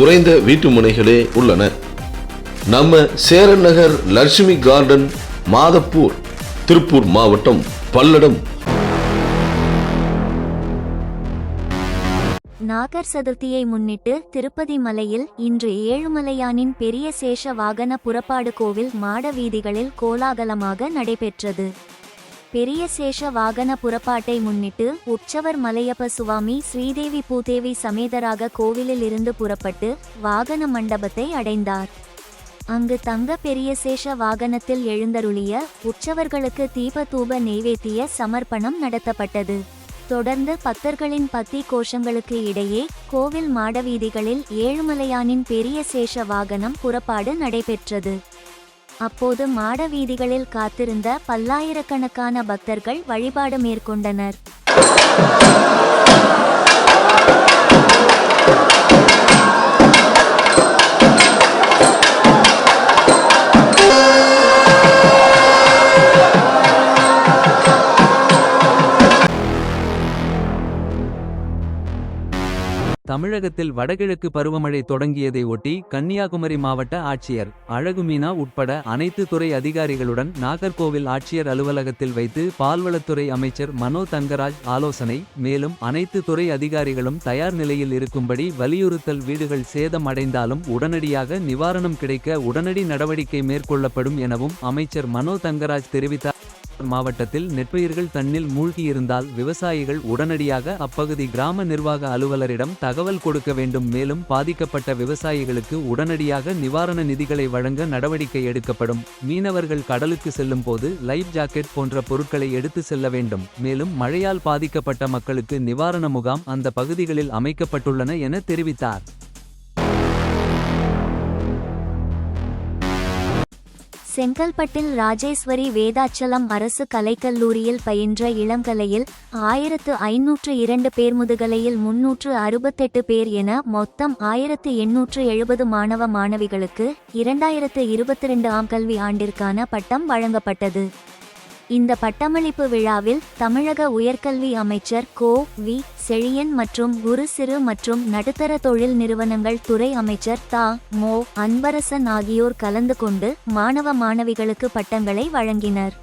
குறைந்த வீட்டு முனைகளே உள்ளன. நம்ம சேரன் நகர் லட்சுமி கார்டன் மாதப்பூர் திருப்பூர் மாவட்டம் பல்லடம். நாகர் சதுர்த்தியை முன்னிட்டு திருப்பதி மலையில் இன்று ஏழுமலையானின் பெரிய சேஷ வாகன புறப்பாடு கோவில் மாட வீதிகளில் கோலாகலமாக நடைபெற்றது. பெரிய சேஷ வாகன புறப்பாட்டை முன்னிட்டு உற்சவர் மலையப்ப சுவாமி ஸ்ரீதேவி பூதேவி சமேதராக கோவிலில் இருந்து புறப்பட்டு வாகன மண்டபத்தை அடைந்தார். அங்கு தங்க பெரிய சேஷ வாகனத்தில் எழுந்தருளிய உற்சவர்களுக்கு தீப தூப நெய்வேத்திய சமர்ப்பணம் நடத்தப்பட்டது. தொடர்ந்து பக்தர்களின் பத்தி கோஷங்களுக்கு இடையே கோவில் மாடவீதிகளில் ஏழுமலையானின் பெரிய சேஷ வாகனம் புறப்பாடு நடைபெற்றது. அப்போது மாட வீதிகளில் காத்திருந்த பல்லாயிரக்கணக்கான பக்தர்கள் வழிபாடு மேற்கொண்டனர். தமிழகத்தில் வடகிழக்கு பருவமழை தொடங்கியதை ஒட்டி கன்னியாகுமரி மாவட்ட ஆட்சியர் அழகுமீனா உட்பட அனைத்து துறை அதிகாரிகளுடன் நாகர்கோவில் ஆட்சியர் அலுவலகத்தில் வைத்து பால்வளத்துறை அமைச்சர் மனோ தங்கராஜ் ஆலோசனை. மேலும் அனைத்து துறை அதிகாரிகளும் தயார் நிலையில் இருக்கும்படி வலியுறுத்தல் வீடுகள் சேதம் அடைந்தாலும் உடனடியாக நிவாரணம் கிடைக்க உடனடி நடவடிக்கை மேற்கொள்ளப்படும் எனவும் அமைச்சர் மனோ தங்கராஜ் தெரிவித்தார். மாவட்டத்தில் நெற்பயிர்கள் தன்னில் மூழ்கியிருந்தால் விவசாயிகள் உடனடியாக அப்பகுதி கிராம நிர்வாக அலுவலரிடம் தகவல் கொடுக்க வேண்டும். மேலும் பாதிக்கப்பட்ட விவசாயிகளுக்கு உடனடியாக நிவாரண நிதிகளை வழங்க நடவடிக்கை எடுக்கப்படும். மீனவர்கள் கடலுக்கு செல்லும் போது லைஃப் ஜாக்கெட் போன்ற பொருட்களை எடுத்து செல்ல வேண்டும். மேலும் மழையால் பாதிக்கப்பட்ட மக்களுக்கு நிவாரண முகாம் அந்த பகுதிகளில் அமைக்கப்பட்டுள்ளன என தெரிவித்தார். செங்கல்பட்டில் ராஜேஸ்வரி வேதாச்சலம் அரசு கலைக்கல்லூரியில் பயின்ற இளங்கலையில் ஆயிரத்து ஐநூற்று இரண்டு பேர் முதுகலையில் முன்னூற்று அறுபத்தெட்டு பேர் என மொத்தம் ஆயிரத்து எண்ணூற்று எழுபது மாணவ மாணவிகளுக்கு இரண்டாயிரத்து இருபத்தி ரெண்டு ஆம் கல்வி ஆண்டிற்கான பட்டம் வழங்கப்பட்டது. இந்த பட்டமளிப்பு விழாவில் தமிழக உயர்கல்வி அமைச்சர் கோ வி செழியன் மற்றும் குறு சிறு மற்றும் நடுத்தர தொழில் நிறுவனங்கள் துறை அமைச்சர் தா மோ அன்பரசன் ஆகியோர் கலந்து கொண்டு மாணவ மாணவிகளுக்கு பட்டங்களை வழங்கினர்.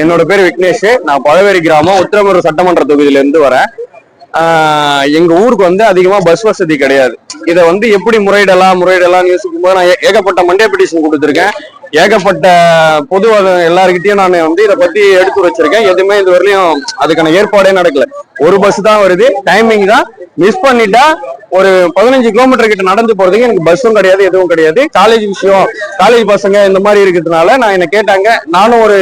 என்னோட பேர் விக்னேஷ். நான் பழவேரி கிராமம் உத்திரமூர் சட்டமன்ற தொகுதியிலிருந்து வரேன். எங்க ஊருக்கு வந்து அதிகமா பஸ் வசதி கிடையாது. இதை வந்து எப்படி முறையிடலாம் முறையிடலாம் யோசிக்கும் போது நான் ஏகப்பட்ட மண்டே பெட்டிஷன் கொடுத்துருக்கேன். ஏகப்பட்ட பொது எல்லாருக்கிட்டையும் நான் வந்து இதை பத்தி எடுத்து வச்சிருக்கேன். எதுவுமே இது வரலையும் அதுக்கான ஏற்பாடே நடக்கல. ஒரு பஸ் தான் வருது. டைமிங் தான். மிஸ் பண்ணிட்டா ஒரு பதினஞ்சு கிலோமீட்டர் கிட்ட நடந்து போறதுக்கு எனக்கு பஸ்ஸும் கிடையாது எதுவும் கிடையாது. காலேஜ் விஷயம் காலேஜ் பசங்க இந்த மாதிரி இருக்கிறதுனால நான் என்ன கேட்டாங்க. நானும் ஒரு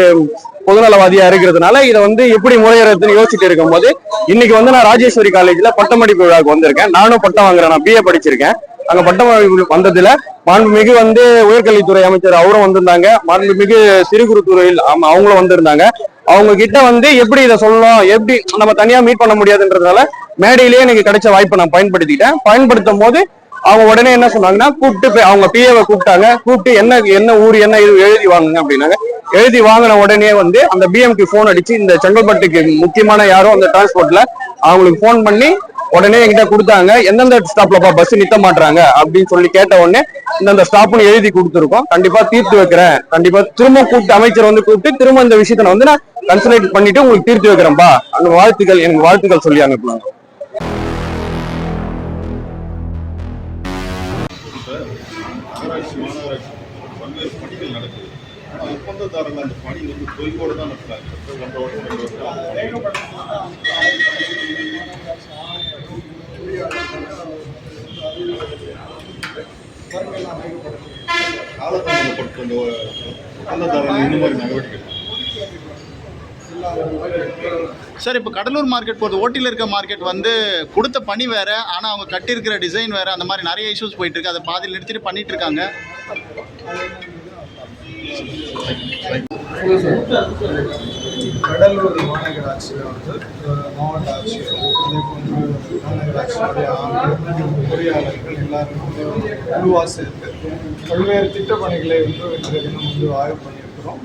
பொதுநலவாதியா இருக்கிறதுனால இதை வந்து எப்படி முறையிறதுன்னு யோசிச்சுட்டு இருக்கும்போது இன்னைக்கு வந்து நான் ராஜேஸ்வரி காலேஜ்ல பட்டமடிப்பு விழாவுக்கு வந்திருக்கேன். நானும் பட்டம் வாங்குறேன் நான் பிஏ படிச்சிருக்கேன். அங்க பட்டமடிப்பு வந்ததுல மாண்புமிகு வந்து உயர்கல்வித்துறை அமைச்சர் அவரும் வந்திருந்தாங்க. மாண்புமிகு சிறு குறு துறையில் ஆமா, அவங்களும் வந்திருந்தாங்க. அவங்க கிட்ட வந்து எப்படி இதை சொல்லணும் எப்படி நம்ம தனியா மீட் பண்ண முடியாதுன்றதுனால மேடையிலேயே எனக்கு கிடைச்ச வாய்ப்பை நான் பயன்படுத்திக்கிட்டேன் பயன்படுத்தும் போது அவங்க உடனே என்ன சொன்னாங்கன்னா கூப்பிட்டு போய் அவங்க பிஏவை கூப்பிட்டாங்க. கூப்பிட்டு என்ன என்ன ஊர் என்ன இது எழுதி வாங்குங்க அப்படின்னாங்க. எழுதி வாங்கின உடனே வந்து அந்த பிஎம்க்கு ஃபோன் அடிச்சு இந்த செங்கல்பட்டுக்கு முக்கியமான யாரோ அந்த டிரான்ஸ்போர்ட்ல அவங்களுக்கு போன் பண்ணி உடனே என்கிட்ட கொடுத்தாங்க. எந்தெந்த ஸ்டாப்லப்பா பஸ் நிறுத்த மாட்டாங்க அப்படின்னு சொல்லி கேட்ட உடனே இந்தந்த ஸ்டாப்னு எழுதி கொடுத்துருக்கோம். கண்டிப்பா தீர்த்து வைக்கிறேன். கண்டிப்பா திரும்ப கூப்பிட்டு அமைச்சர் வந்து கூப்பிட்டு திரும்ப இந்த விஷயத்த வந்து நான் கன்சல்டேட் பண்ணிட்டு உங்களுக்கு தீர்த்து வைக்கிறேன்பா. அந்த வாழ்த்துக்கள் எனக்கு வாழ்த்துக்கள் சொல்லி அனுப்பலாம் பல்வேறு பணிகள் நடக்குது. ஆனால் ஒப்பந்ததாரங்க அந்த பணி வந்து தொய்வோடு தான் நடத்துறாங்க ஒன்றரை வருஷம் ரெண்டு வருஷம் காலதாமதப்பட்டு அந்த ஒப்பந்ததாரங்க இந்த மாதிரி நடவடிக்கை சார் இப்போ கடலூர் மார்க்கெட் போகிறது ஓட்டியில் இருக்க மார்க்கெட் வந்து கொடுத்த பணி வேறு ஆனால் அவங்க கட்டியிருக்கிற டிசைன் வேறு அந்த மாதிரி நிறைய இஷ்யூஸ் போயிட்டுருக்கு அதை பாதியில் நிறுத்திட்டு பண்ணிட்டு இருக்காங்க. கடலூர் மாநகராட்சியில் வந்து மாவட்ட ஆட்சியர் அதே போன்று மாநகராட்சியுடைய ஆணையர் பொறியாளர்கள் எல்லாருமே வந்து குழுவாக சேர்ந்து பல்வேறு திட்டப்பணிகளை வந்து இன்றைய தினம் வந்து ஆய்வு பண்ணியிருக்கிறோம்.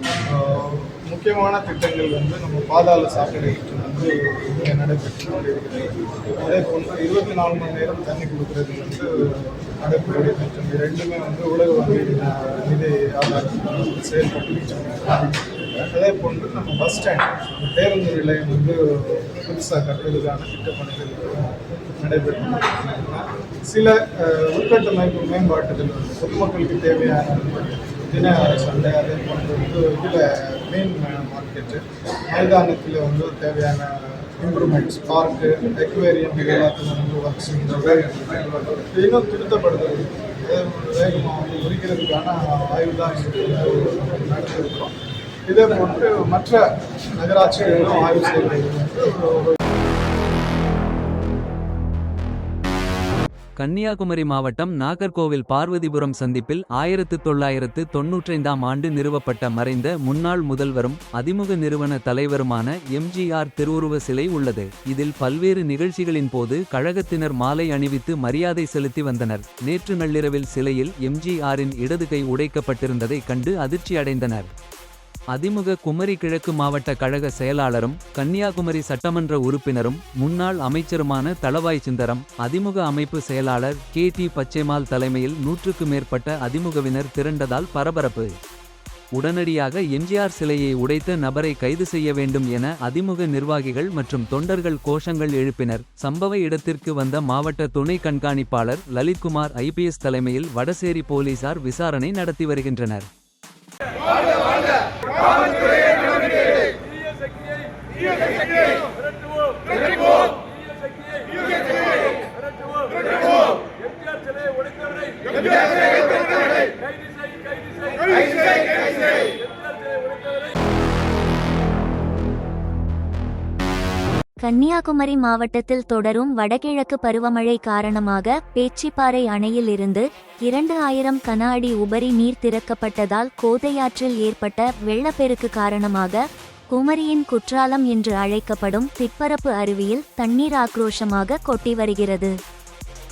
முக்கியமான திட்டங்கள் வந்து நம்ம பாதாள சாக்கடை வந்து நடைபெற்று கொண்டிருக்கிறது. அதே போன்று இருபத்தி நாலு மணி நேரம் தண்ணி கொடுக்கறது வந்து அடக்குமுறை திட்டம் ரெண்டுமே வந்து உலக வங்கி நிதி ஆதாரத்தில் செயல்பட்டு அதே போன்று நம்ம பஸ் ஸ்டாண்ட் பேருந்து நிலையம் வந்து புதுசாக கட்டுறதுக்கான திட்டப்பணிகள் நடைபெற்று சில உள்கட்டமைப்பு மேம்பாட்டுகள் வந்து பொதுமக்களுக்கு தேவையான தின சண்டை அதே போன்று வந்து இதில் மெயின் மார்க்கெட்டு மைதானத்தில் வந்து தேவையான இம்ப்ரூவ்மெண்ட்ஸ் பார்க்கு எக்வேரியம் இது எல்லாத்துக்கும் வந்து ஒர்க்ஸ் இன்னும் திருத்தப்படுதல் வேகமாக வந்து முடிக்கிறதுக்கான ஆய்வு தான் இங்கே நடத்திருக்கிறோம் இதே போன்று மற்ற நகராட்சிகளிலும் ஆய்வு செய்வது கன்னியாகுமரி மாவட்டம் நாகர்கோவில் பார்வதிபுரம் சந்திப்பில் ஆயிரத்து தொள்ளாயிரத்து தொன்னூற்றைந்தாம் ஆண்டு நிறுவப்பட்ட மறைந்த முன்னாள் முதல்வரும் அதிமுக நிறுவன தலைவருமான எம்ஜிஆர் திருவுருவ சிலை உள்ளது. இதில் பல்வேறு நிகழ்ச்சிகளின் போது கழகத்தினர் மாலை அணிவித்து மரியாதை செலுத்தி வந்தனர். நேற்று நள்ளிரவில் சிலையில் எம்ஜிஆரின் இடது கை உடைக்கப்பட்டிருந்ததை கண்டு அதிர்ச்சியடைந்தனர். அதிமுக குமரி கிழக்கு மாவட்ட கழக செயலாளரும் கன்னியாகுமரி சட்டமன்ற உறுப்பினரும் முன்னாள் அமைச்சருமான தளவாய் சுந்தரம் அதிமுக அமைப்பு செயலாளர் கே டி பச்சைமால் தலைமையில் நூற்றுக்கு மேற்பட்ட அதிமுகவினர் திரண்டதால் பரபரப்பு. உடனடியாக எம்ஜிஆர் சிலையை உடைத்த நபரை கைது செய்ய வேண்டும் என அதிமுக நிர்வாகிகள் மற்றும் தொண்டர்கள் கோஷங்கள் எழுப்பினர். சம்பவ இடத்திற்கு வந்த மாவட்ட துணை கண்காணிப்பாளர் லலித்குமார் ஐபிஎஸ் தலைமையில் வடசேரி போலீசார் விசாரணை நடத்தி வருகின்றனர். காவல்துறையை நடவடிக்கை தீய சக்தியை தீய சக்தியை கன்னியாகுமரி மாவட்டத்தில் தொடரும் வடகிழக்கு பருவமழை காரணமாக பேச்சிப்பாறை அணையில் இருந்து இரண்டு ஆயிரம் கன அடி உபரி நீர் திறக்கப்பட்டதால் கோதையாற்றில் ஏற்பட்ட வெள்ளப்பெருக்கு காரணமாக குமரியின் குற்றாலம் என்று அழைக்கப்படும் திப்பரப்பு அருவியில் தண்ணீர் ஆக்ரோஷமாக கொட்டி வருகிறது.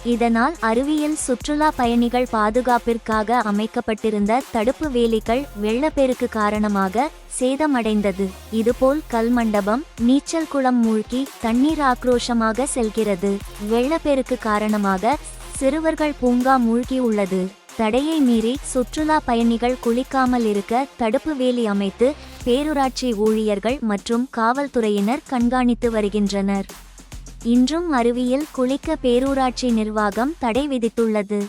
இதனால் அருவியில் சுற்றுலா பயணிகள் பாதுகாப்பிற்காக அமைக்கப்பட்டிருந்த தடுப்பு வேலிகள் வெள்ளப்பெருக்கு காரணமாக சேதமடைந்தது. இதுபோல் கல்மண்டபம் நீச்சல் குளம் மூழ்கி தண்ணீர் ஆக்ரோஷமாக செல்கிறது. வெள்ளப்பெருக்கு காரணமாக சிறுவர்கள் பூங்கா மூழ்கி உள்ளது. தடையை மீறி சுற்றுலா பயணிகள் குளிக்காமல் இருக்க தடுப்பு வேலி அமைத்து பேரூராட்சி ஊழியர்கள் மற்றும் காவல்துறையினர் கண்காணித்து வருகின்றனர். இன்றும் அருவியில் குளிக்க பேரூராட்சி நிர்வாகம் தடை விதித்துள்ளது.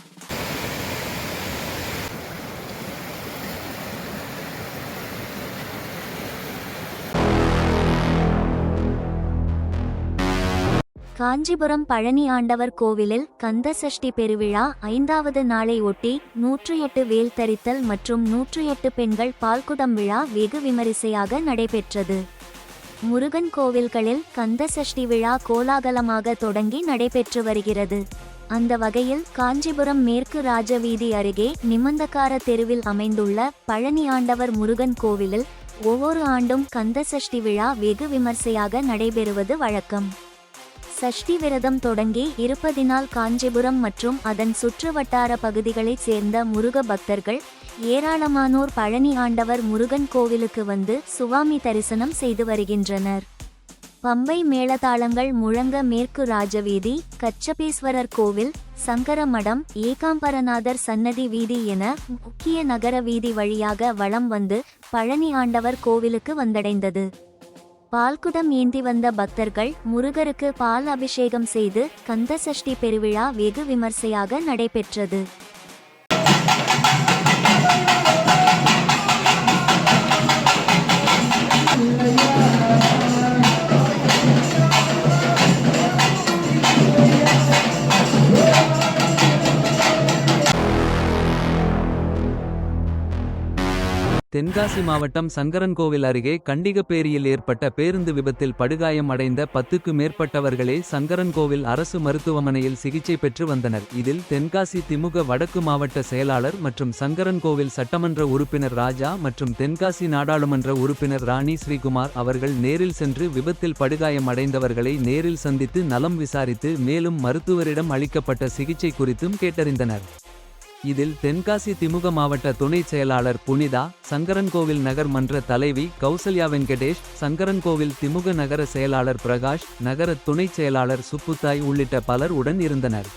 காஞ்சிபுரம் பழனி ஆண்டவர் கோவிலில் கந்த சஷ்டி பெருவிழா ஐந்தாவது நாளை ஒட்டி நூற்று எட்டு வேல் தரித்தல் மற்றும் நூற்று எட்டு பெண்கள் பால்குடம் விழா வெகு விமரிசையாக நடைபெற்றது. முருகன் கோவில்களில் கந்த சஷ்டி விழா கோலாகலமாக தொடங்கி நடைபெற்று வருகிறது. அந்த வகையில் காஞ்சிபுரம் மேற்கு ராஜவீதி அருகே நிமந்தக்கார தெருவில் அமைந்துள்ள பழனி ஆண்டவர் முருகன் கோவிலில் ஒவ்வொரு ஆண்டும் கந்த சஷ்டி விழா வெகு விமர்சையாக நடைபெறுவது வழக்கம். சஷ்டி விரதம் தொடங்கி இருப்பதினால் காஞ்சிபுரம் மற்றும் அதன் சுற்று வட்டார பகுதிகளைச் சேர்ந்த முருக பக்தர்கள் ஏராளமானோர் பழனி ஆண்டவர் முருகன் கோவிலுக்கு வந்து சுவாமி தரிசனம் செய்து வருகின்றனர். பம்பை மேளதாளங்கள் முழங்க மேற்கு ராஜவீதி கச்சபேஸ்வரர் கோவில் சங்கரமடம் ஏகாம்பரநாதர் சன்னதி வீதி என முக்கிய நகர வீதி வழியாக வளம் வந்து பழனி ஆண்டவர் கோவிலுக்கு வந்தடைந்தது. பால்குடம் ஏந்தி வந்த பக்தர்கள் முருகருக்கு பால் அபிஷேகம் செய்து கந்தசஷ்டி பெருவிழா வெகு விமர்சையாக நடைபெற்றது. Thank you. தென்காசி மாவட்டம் சங்கரன்கோவில் அருகே கண்டிகப்பேரியில் ஏற்பட்ட பேருந்து விபத்தில் படுகாயம் அடைந்த பத்துக்கு மேற்பட்டவர்களே சங்கரன்கோவில் அரசு மருத்துவமனையில் சிகிச்சை பெற்று வந்தனர். இதில் தென்காசி திமுக வடக்கு மாவட்ட செயலாளர் மற்றும் சங்கரன்கோவில் சட்டமன்ற உறுப்பினர் ராஜா மற்றும் தென்காசி நாடாளுமன்ற உறுப்பினர் ராணி ஸ்ரீகுமார் அவர்கள் நேரில் சென்று விபத்தில் படுகாயம் அடைந்தவர்களை நேரில் சந்தித்து நலம் விசாரித்து மேலும் மருத்துவரிடம் அளிக்கப்பட்ட சிகிச்சை குறித்தும் கேட்டறிந்தனர். இதில் தென்காசி திமுக மாவட்ட துணைச் செயலாளர் புனிதா சங்கரன்கோவில் நகர் மன்ற தலைவி கௌசல்யா வெங்கடேஷ் சங்கரன்கோவில் திமுக நகர செயலாளர் பிரகாஷ் நகர துணைச் செயலாளர் சுப்புத்தாய் உள்ளிட்ட பலர் உடன் இருந்தனர்.